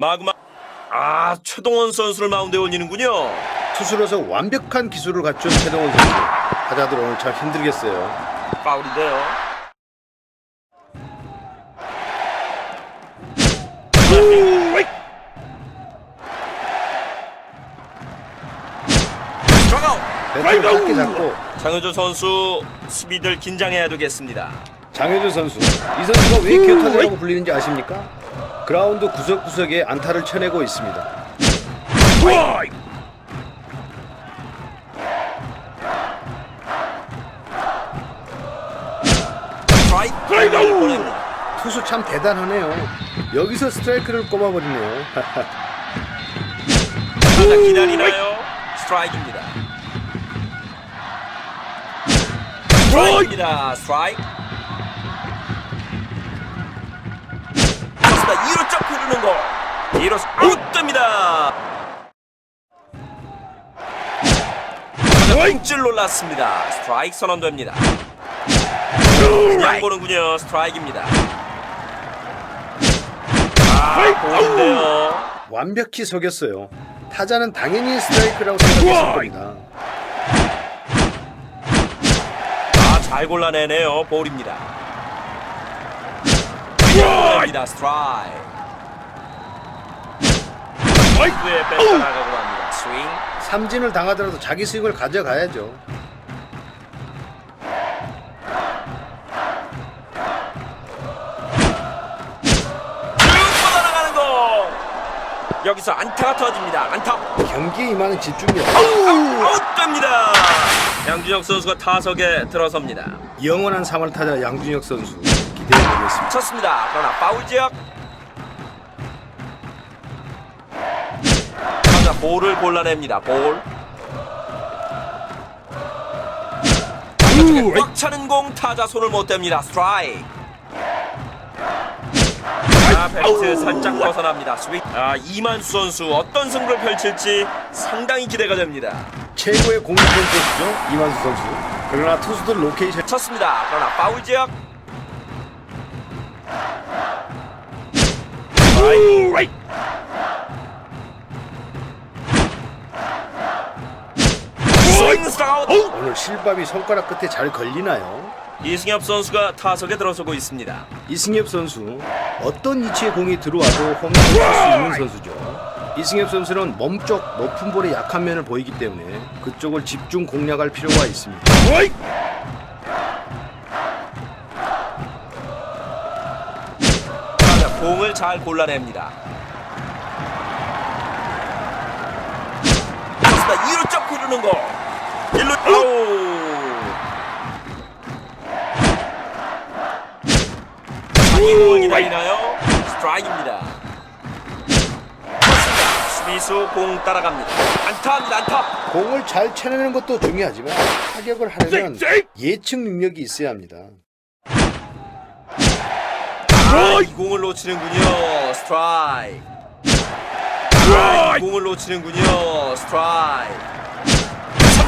마그마 아 최동원 선수를 마운드에 올리는군요. 투수로서 완벽한 기술을 갖춘 최동원 선수. 타자들 오늘 참 힘들겠어요. 파울인데요. 짧게 잡고 장효준 선수 수비들 긴장해야 되겠습니다. 장효준 선수. 이 선수가 왜 기어 타자라고 불리는지 아십니까? 그라운드 구석구석에 안타를 쳐내고 있습니다. 투수 참 대단하네요. 여기서 스트라이크를 꼽아버리네요. 기다리나요? 스트라이크입니다. 스트라이크입니다. 스트라이크. 좋습니다. 2루 쪽 흐르는 거. 2루 아웃됩니다. 윙질 놀랐습니다. 스트라이크 선언됩니다. 그냥 보는군요. 스트라이크입니다. 아, 볼인데요. 완벽히 속였어요. 타자는 당연히 스트라이크라고 생각했을 겁니다. 아, 잘 골라내네요. 볼입니다. 볼입니다. 스트라이크. 스트라이크에 뺏어나가고 합니다. 스윙. 삼진을 당하더라도 자기 스윙을 가져가야죠. 뻗어 나가는. 여기서 안타가 터집니다. 안타. 경기에 임하는 집중력. 아웃됩니다. 양준혁 선수가 타석에 들어섭니다. 영원한 3월 타자 양준혁 선수 기대해 보겠습니다. 쳤습니다. 그러나 파울 지역. 볼을 골라냅니다. 볼. 타자 꽉 차는 공 타자 손을 못 댑니다. 스트라이크. 아, 벨트 살짝 벗어납니다. 스윗. 아, 이만수 선수 어떤 승부를 펼칠지 상당히 기대가 됩니다. 최고의 공격권 투수죠 이만수 선수. 그러나 투수들 로케이션 쳤습니다. 그러나 파울 지역. 스윙 스트라우트. 오늘 실밥이 손가락 끝에 잘 걸리나요? 이승엽 선수가 타석에 들어서고 있습니다. 이승엽 선수 어떤 위치에 공이 들어와도 홈런을 칠수 있는 선수죠. 이승엽 선수는 몸쪽 높은 볼에 약한 면을 보이기 때문에 그쪽을 집중 공략할 필요가 있습니다. 타자 공을 잘 골라냅니다. 2루 쪽 흐르는 거. 1루 아우. 공을 기다리나요? 스트라이크입니다. 좋습니다. 수비수 공 따라갑니다. 안타입니다. 안타. 공을 잘 쳐내는 것도 중요하지만 타격을 하려면 예측 능력이 있어야 합니다. 아, 이 공을 놓치는군요. 스트라이크. 아, 이 공을 놓치는군요. 스트라이크.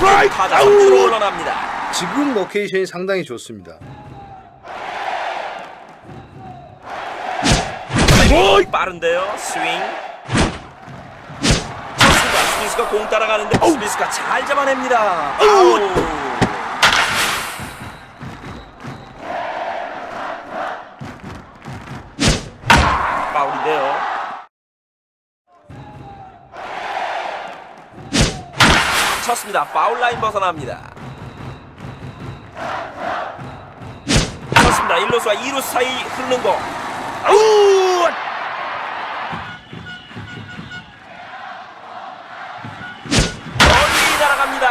스트라이크. 타자 3루로 올라납니다. 지금 로케이션이 상당히 좋습니다. 빠른데요. 스윙. 스미스가 공 따라가는데 스미스가 잘 잡아냅니다. 아웃. 쳤습니다. 파울 라인 벗어납니다. 쳤습니다. 1루수와 2루 사이 흐르는 공. 아웃! 멀리 날아갑니다.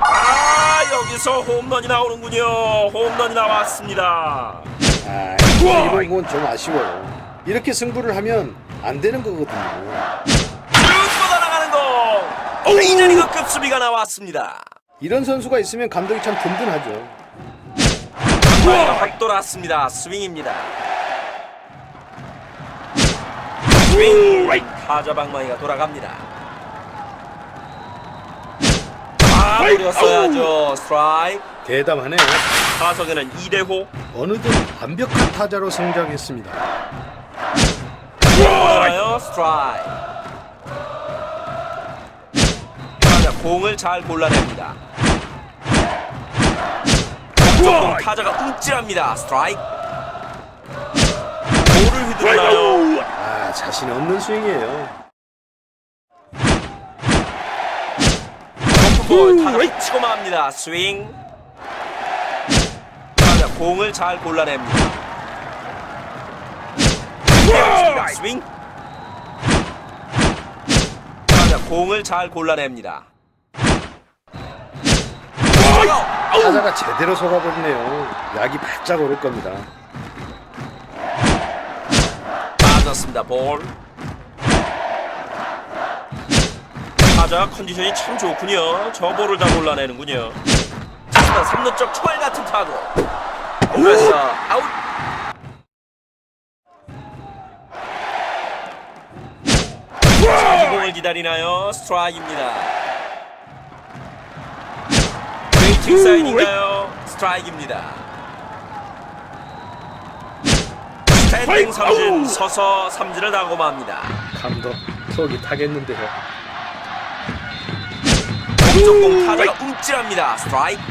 아 여기서 홈런이 나오는군요. 홈런이 나왔습니다. 아, 이런 건좀 아쉬워요. 이렇게 승부를 하면 안 되는 거거든요. 쭉 뻗어나가는 공. 메이저리그 급 수비가 나왔습니다. 이런 선수가 있으면 감독이 참 든든하죠. 확 돌았습니다. 스윙입니다. 스윙. 타자 방망이가 돌아갑니다. 아, 노렸어야죠. 스트라이크. 대담하네요. 타석에는 이대호. 어느덧 완벽한 타자로 성장했습니다. 스트라이크. 공을 잘 골라냅니다. 조금 타자가 움찔합니다. 스트라이크. 볼을 휘두르나요? 아 자신 없는 스윙이에요. 볼 타자 치고 맙니다. 스윙. 타자 공을 잘 골라냅니다. 스윙. 타자 공을 잘 골라냅니다. 타자가 제대로 속아버리네요. 약이 바짝 오를 겁니다. 맞았습니다. 볼. 타자 컨디션이 참 좋군요. 저 볼을 다 골라내는군요. 자, 3루 쪽 초월 같은 타구. 그래서 아웃. 자기공을 기다리나요? 스트라이크입니다. 웨이팅 사인인가요? 스트라이크입니다. 스탠딩 삼진 서서 삼진을 당고 맙니다. 감독 속이 타겠는데요. 공적공 타자가 움찔합니다. 스트라이크.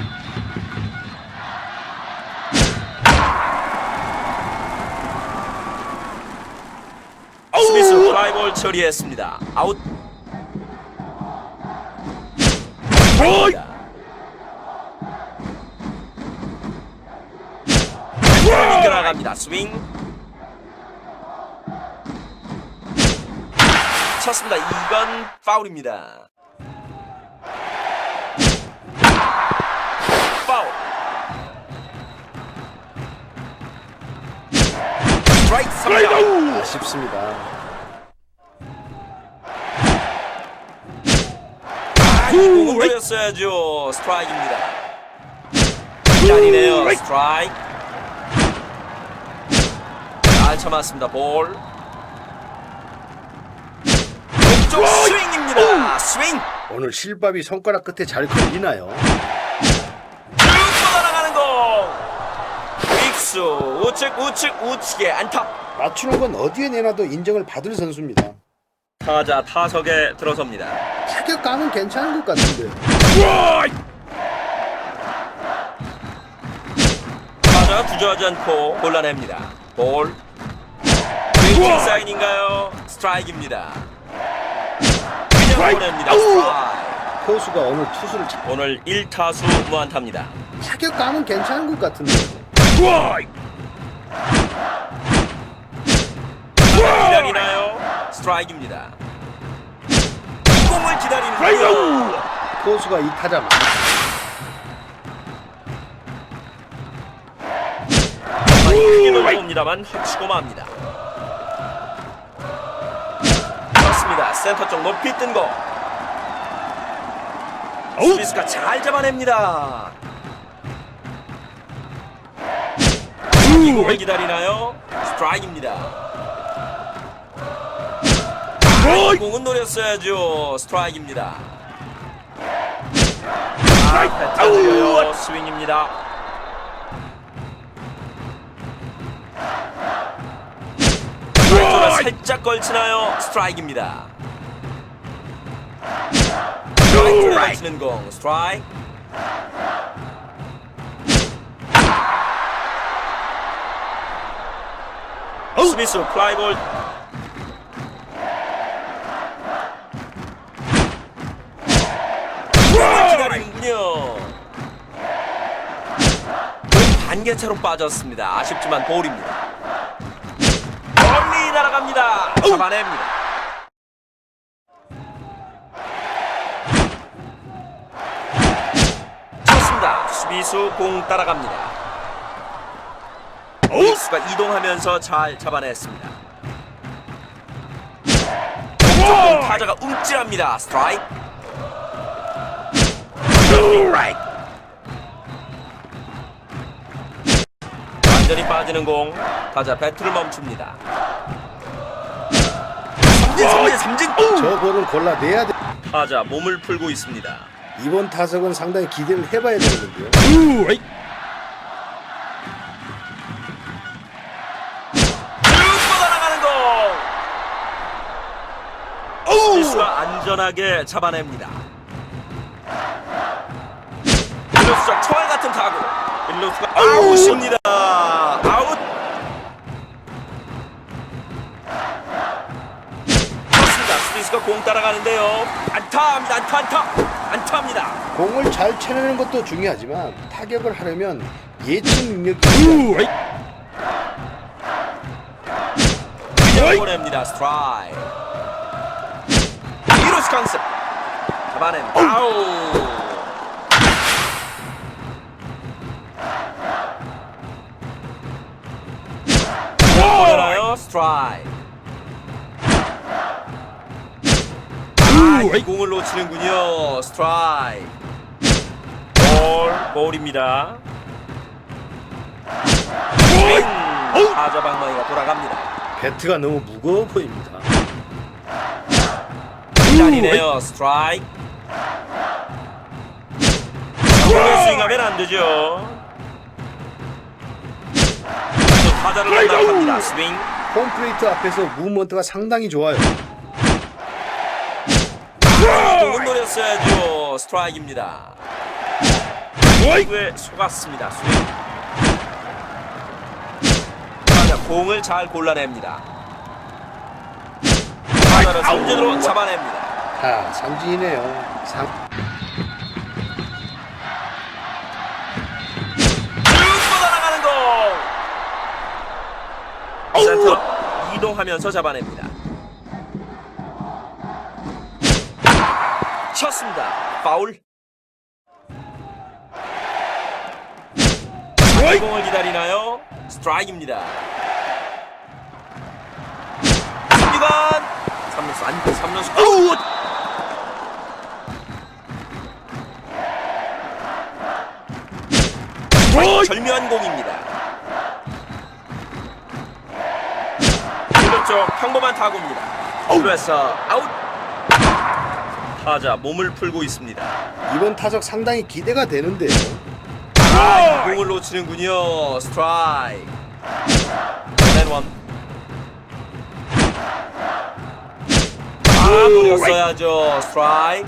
스미스 플라이볼 처리했습니다. 아웃. 나갑니다. 스윙. 쳤습니다. 이건 파울입니다. 파울. 스트라이크 3점. 아쉽습니다. 아, 이 공은 때렸어야죠. 스트라이크입니다. 기다리네요. 스트라이크. 잘 참았습니다. 볼. 왼쪽 스윙입니다. 스윙. 오늘 실밥이 손가락 끝에 잘 걸리나요? 쭉 뻗어나가는 공. 빅수 우측 우측 우측에 안타. 맞추는 건 어디에 내놔도 인정을 받을 선수입니다. 타자 타석에 들어섭니다. 타격감은 괜찮은 것 같은데. 타자가 주저하지 않고 골라냅니다. 볼. 웨이팅 사인인가요? 스트라이크입니다. 그냥 보냅니다. 스트라이크. 포수가 오늘 투수를 자- 오늘 1타수 무안타입니다. 타격감은 괜찮은 것 같은데. 기다리나요? 스트라이크입니다. 이 공을 기다리는군요. 포수가 이 타자 많 많이 크게 돌아옵니다 만 헛치고 맙니다. 센터 쪽 높이 뜬 거. 스미스가 잘 잡아냅니다. 이 공을 기다리나요? 스트라이크입니다. 이 공은 노렸어야죠. 스트라이크입니다. 아, 배트 느려요. 스윙입니다. 살짝 걸치나요? 스트라이크입니다. 라이트로 걸치는 공 스트라이크. 스미스 플라이볼 공을 기다리는군요. 반개차로 빠졌습니다. 아쉽지만 볼입니다. 멀리 날아갑니다. 잡아냅니다. 수비수 공 따라갑니다. 오수가 이동하면서 잘 잡아냈습니다. 타자가 움찔합니다. 스트라이크. 스트라이크. 완전히 빠지는 공 타자 배트를 멈춥니다 삼진 삼진 삼진 저 볼은 골라내야 돼. 타자 몸을 풀고 있습니다 이번 타석은 상당히 기대를 해봐야 되는데요. 안전하게 잡아냅니다. 1루수적 초월 같은 타구. 1루수가 아웃입니다. 아웃. 좋습니다. 스미스가 공 따라가는데요. 안타입니다. 안타 안타. 안타입니다. 공을 잘 쳐내는 것도 중요하지만 타격을 하려면 예측 능력이. 그냥 보냅니다. 스트라이크. 1루수 강습. 잡아냅니다. 아웃. 보내나요? 스트라이크. 공을 놓치는군요. 스트라이크. 볼, 볼입니다. 스윙. 타자 방망이가 돌아갑니다. 배트가 너무 무거워 보입니다. 기다리네요. 스트라이크. 공을 스윙하면 안 되죠. 또 타자를 만나갑니다. 스윙. 홈플레이트 앞에서 무브먼트가 상당히 좋아요. 스트라이크입니다. 공에 속았습니다. 스윙. 타자 공을 잘 골라냅니다. 타자를 삼진으로 잡아냅니다. 아, 삼진이네요. 뻗어나가는 공. 센터 이동하면서 잡아냅니다. 쳤습니다. 파울. 이 공을 기다리나요? 스트라이크입니다. 삼루간 3루수 안 3루수 아웃. 절묘한 공입니다. 오른쪽 평범한 타구입니다. 그래서 아웃. 타자 몸을 풀고 있습니다. 이번 타석 상당히 기대가 되는데요. 아, 이 공을 놓치는군요. 스트라이크. 원. 아, 노렸어야죠. 스트라이크.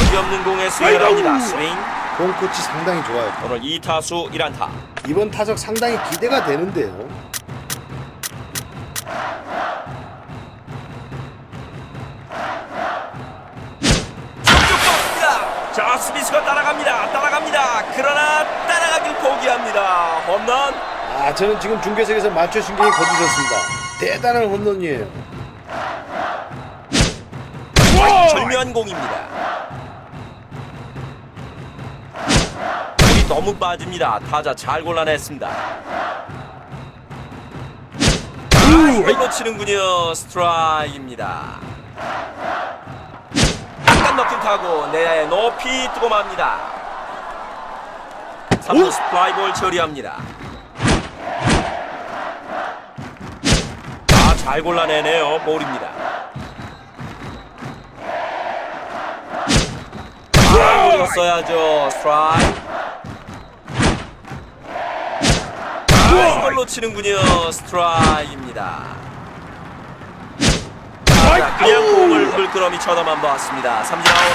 어이없는 공에 스윙을 합니다. 스윙. 공 코치 상당히 좋아요. 오늘 2타수 1안타. 이번 타석 상당히 기대가 되는데요. 스미스가 따라갑니다. 따라갑니다. 그러나 따라가길 포기합니다. 홈런. 아, 저는 지금 중계석에서 맞춰 신경이 거두셨습니다. 대단한 홈런이에요. 절묘한 공입니다. 너무 빠집니다. 타자 잘 골라냈습니다. 아, 이걸 놓치는군요. 스트라이크입니다. 약간 넣긴 타고 내 높이 뜨고 맙니다. 3루 스플라이볼 처리합니다. 아, 잘 골라내네요. 볼입니다. 아, 노렸어야죠. 스트라이크. 아, 이걸 놓치는군요. 스트라이크입니다. 자, 그냥 공을 물끄러미 쳐다만 보았습니다. 삼진 아웃.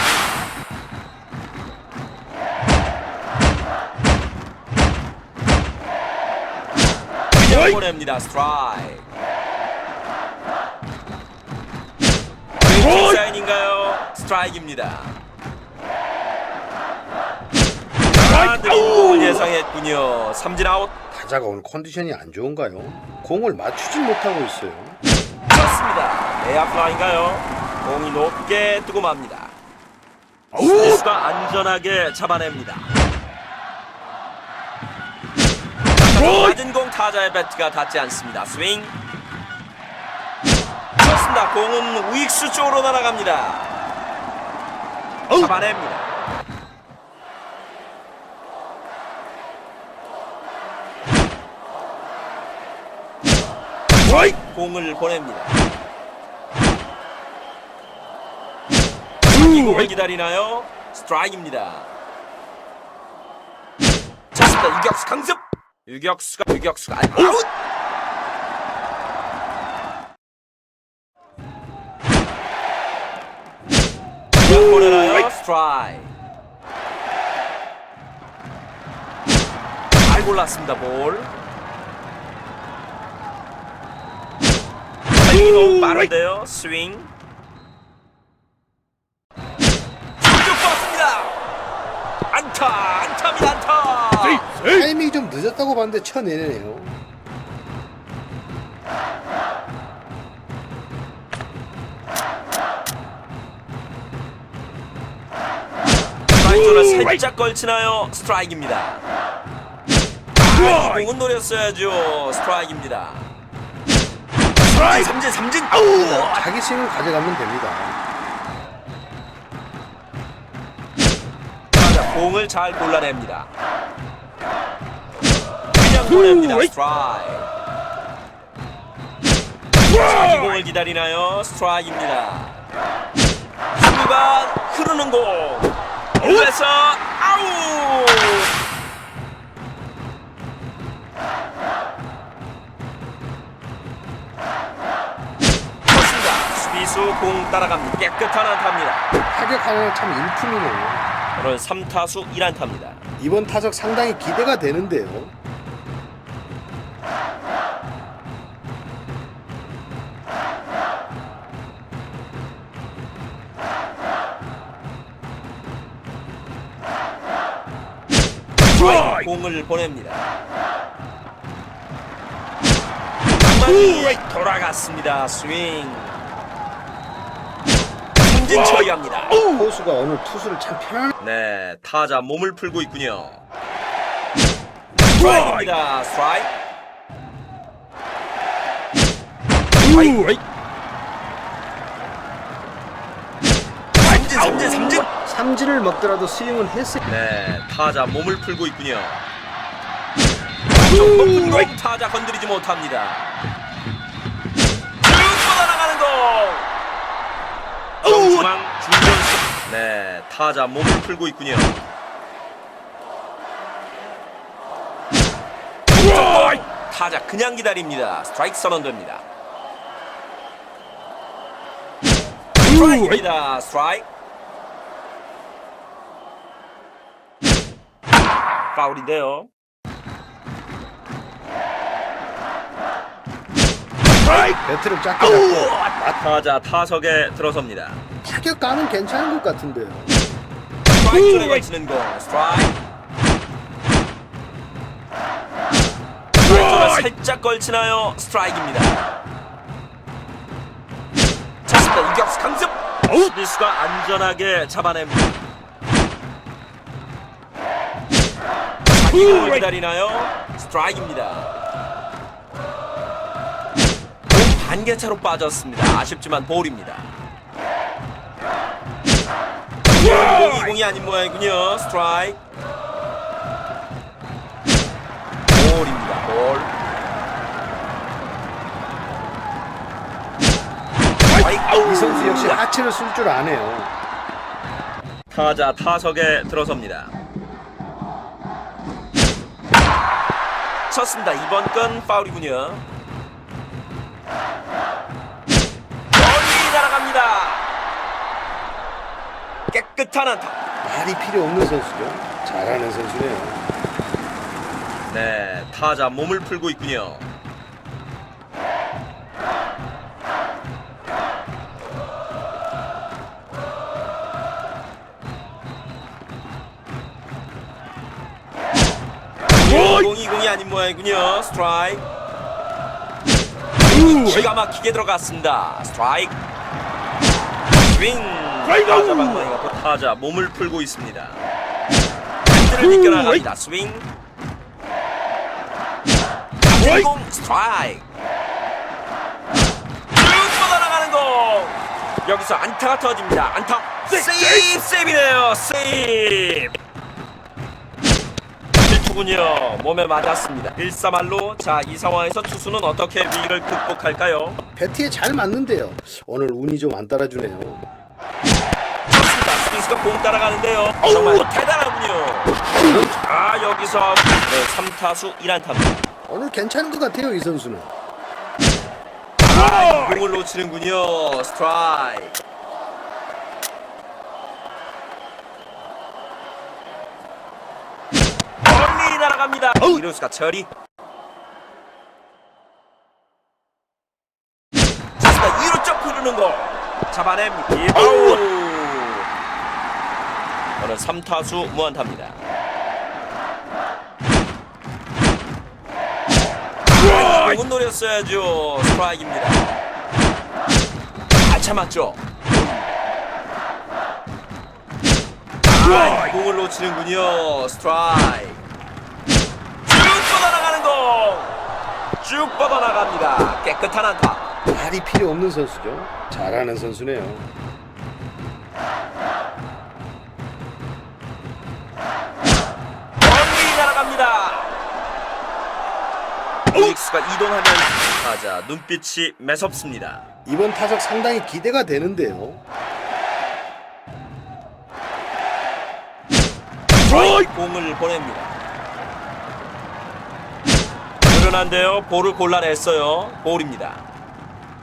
그냥 보냅니다. 스트라이크. 왼쪽 사인인가요? 스트라이크입니다. 아, 공을 예상했군요. 삼진 아웃. 타자가 오늘 컨디션이 안 좋은가요? 공을 맞추질 못하고 있어요. 쳤습니다. 내야 플라인가요? 공이 높게 뜨고 맙니다. 수비수가 안전하게 잡아냅니다. 맞은 공 타자의 배트가 닿지 않습니다. 스윙. 쳤습니다. 공은 우익수 쪽으로 날아갑니다. 잡아냅니다. 공을 보냅니다. 이 공을 기다리나요? 스트라이크입니다. 자, 유격수 강습. 유격수가 유격수가 아웃. 스트라이. 잘 골랐습니다 볼. 스윙이 너무 빠른데요. 스윙. 타. 타이밍이 좀 늦었다고 봤는데 쳐내네요. 스트라이크를 살짝 걸치나요? 스트라이크입니다. 아, 이 공은 노렸어야죠. 스트라이크입니다. 삼진, 삼진, 삼진. 아우. 자기 스윙을 가져가면 됩니다. 자, 공을 잘 골라냅니다. 그냥 보냅니다. 스트라이크. 자기 공을 기다리나요? 스트라이크입니다. 중간 흐르는 공. 올려서 아웃. 좋습니다. 수비수 공 따라갑니다. 깨끗한 안타입니다. 타격하는 참 일품이네요. 오늘 3타수 1안타입니다. 이번 타석 상당히 기대가 되는데요. 스트라이크 공을 보냅니다. 방망이 돌아갔습니다. 스윙. 삼진 처리합니다. 포수가 오늘 투수를 참 편안하게 네, 타자 몸을 풀고 있군요. 스트라이크입니다. 스트라이크. 스트라이크. 삼진, 삼진, 삼진. 삼진을 먹더라도 스윙은 했을 네, 타자 몸을 풀고 있군요. 공 타자 건드리지 못합니다. 쭉 뻗어나가는 공. 중견수. 네, 타자 몸을 풀고 있군요. 타자 그냥 기다립니다. 스트라이크 선언됩니다. 스트라이크입니다. 스트라이크. 파울인데요. 배트를 잡고 타자 타석에 들어섭니다. 타격감은 괜찮은 것 같은데요. 스트라이크 쪽에 걸치는 공. 스트라이크. 스트라이크 쪽에 살짝 걸치나요? 스트라이크입니다. 좋습니다. 이격수 강습. 수비수가 안전하게 잡아냅니다. 자기 공을 기다리나요? 스트라이크입니다. 공 반개차로 빠졌습니다. 아쉽지만 볼입니다. 공이 공이 아닌 모양이군요. 스트라이크. 볼입니다. 볼. 이 선수 역시 하체를 쓸 줄 아네요. 타자 타석에 들어섭니다. 쳤습니다. 이번 건 파울이군요. 멀리 날아갑니다. 깨끗한 안타. 말이 필요 없는 선수죠. 잘하는 선수네요. 네, 타자 몸을 풀고 있군요. 아닌 모양이군요. 스트라이크. 기가 막히게 들어갔습니다. 스트라이크. 스윙. 타자 방망이가 또 타자 몸을 풀고 있습니다. 핸들을 비껴나갑니다. 스윙. 공 스트라이크. 쭉 뻗어 나가는 공. 여기서 안타가 터집니다. 안타. 세이브 세이브네요. 세이브. 1투군요. 몸에 맞았습니다. 1사말로 자, 이 상황에서 투수는 어떻게 위기를 극복할까요? 배트에 잘 맞는데요. 오늘 운이 좀 안 따라주네요. 스피스가 공 따라가는데요. 정말 대단하군요. 아, 여기서 네, 3타수 1안타입니다. 오늘 괜찮은 것 같아요, 이 선수는. 아, 이 공을 놓치는군요. 스트라이크. 날아갑니다. 이루스가 처리. 좋습니다. 2루 쪽 흐르는 거 잡아냅니다. 아웃. 오늘 3타수 무안타입니다. 공은 노렸어야죠. 스트라이크입니다. 잘 참았죠. 아, 공을 놓치는군요. 스트라이크. 쭉 뻗어나가는 공. 쭉 뻗어나갑니다. 깨끗한 안타. 말이 필요 없는 선수죠. 잘하는 선수네요. 멀리 날아갑니다. 오닉스가 이동하면서 타자 눈빛이 매섭습니다. 이번 타석 상당히 기대가 되는데요. 공을 보냅니다. 그러난데요. 볼을 골라냈어요. 볼입니다.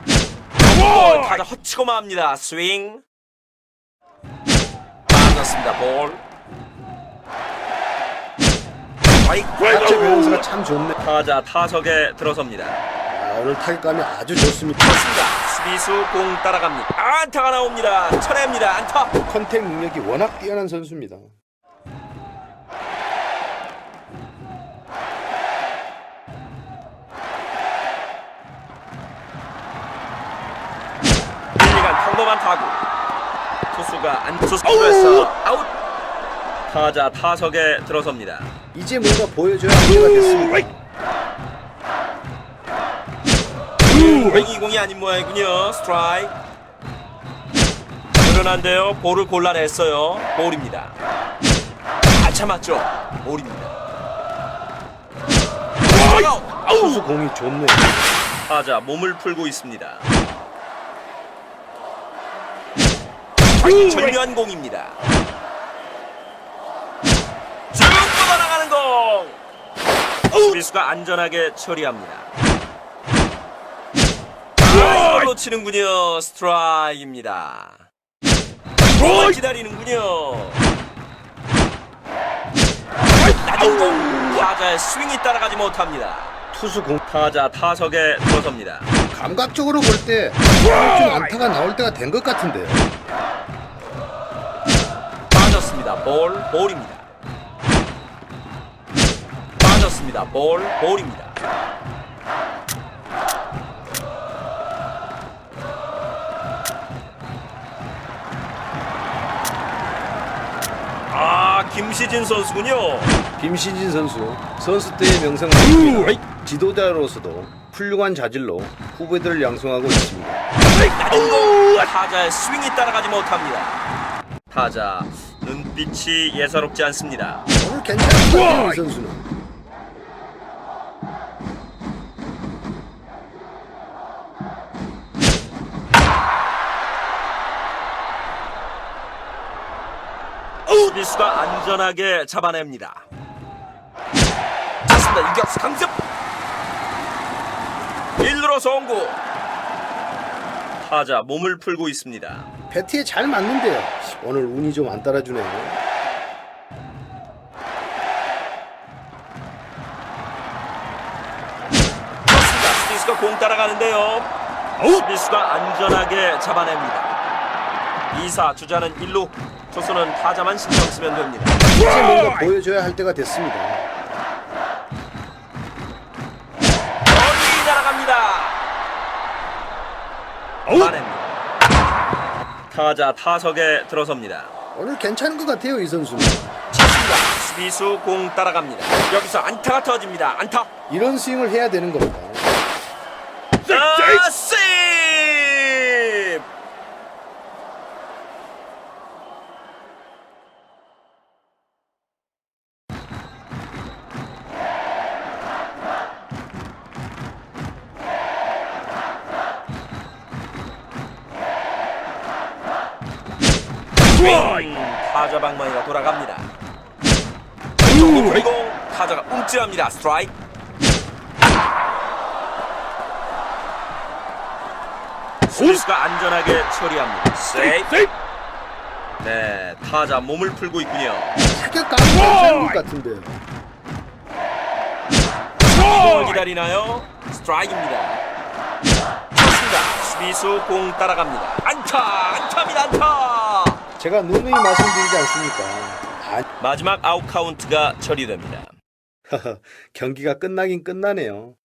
볼 타자 허치고 맙니다. 스윙. 맞았습니다. 볼. 타점 밸런스가 참 좋네. 타자 타석에 들어섭니다. 아, 오늘 타격감이 아주 좋습니다. 좋습니다. 수비수 공 따라갑니다. 안타가 나옵니다. 쳐냅니다. 안타. 컨택 능력이 워낙 뛰어난 선수입니다. 평범한 타구. 투수가 안 투수에서 아웃. 타자 타석에 들어섭니다. 이제 뭔가 보여줘야 할 때가 됐습니다. 공이 공이 아닌 모양이군요. 스트라이크. 그러난데요. 볼을 골라냈어요. 볼입니다. 잘 참았죠. 볼입니다. 아웃. 투수 공이 좋네요. 타자 몸을 풀고 있습니다. 절묘한 공입니다. 쭉 뻗어나가는 공. 수비수가 안전하게 처리합니다. 아, 놓치는군요. 스트라이크입니다. 공을 기다리는군요. 낮은 공 타자의 스윙이 따라가지 못합니다. 투수 공 타자 타석에 들어섭니다. 감각적으로 볼 때 좀 안타가 나올 때가 된 것 같은데요. 볼, 볼입니다. 빠졌습니다. 볼, 볼입니다. 아, 김시진 선수군요. 김시진 선수 선수 때의 명성은 지도자로서도 훌륭한 자질로 후배들을 양성하고 있습니다. 타자의 스윙이 따라가지 못합니다. 타자 눈빛이 예사롭지 않습니다. 오늘 같아요, 이 선수는. 수비수가 안전하게 잡아냅니다. 좋습니다. 이격수 강습. 1루로 송구. 타자 몸을 풀고 있습니다. 배트에 잘 맞는데요. 오늘 운이 좀 안 따라주네요. 수비수가 공 따라가는데요. 수비수가 안전하게 잡아냅니다. 2사 주자는 1루. 투수는 타자만 신경 쓰면 됩니다. 이제 뭔가 보여줘야 할 때가 됐습니다. 멀리 날아갑니다. 만입니다 타자 타석에 들어섭니다. 오늘 괜찮은 것 같아요, 이 선수는. 쳤습니다. 수비수 공 따라갑니다. 여기서 안타가 터집니다. 안타. 이런 스윙을 해야 되는 겁니다. 타자 방망이가 돌아갑니다. 그리고 타자가 움찔합니다. 스트라이크. 수비수가 안전하게 처리합니다. 세이프. 네, 타자 몸을 풀고 있군요. 타격감이 괜찮은 것 같은데요. 공을 기다리나요? 스트라이크입니다. 좋습니다. 수비수 공 따라갑니다. 안타! 안타입니다. 안타! 제가 누누이 말씀드리지 않습니까? 아, 마지막 아웃 카운트가 처리됩니다. 경기가 끝나긴 끝나네요.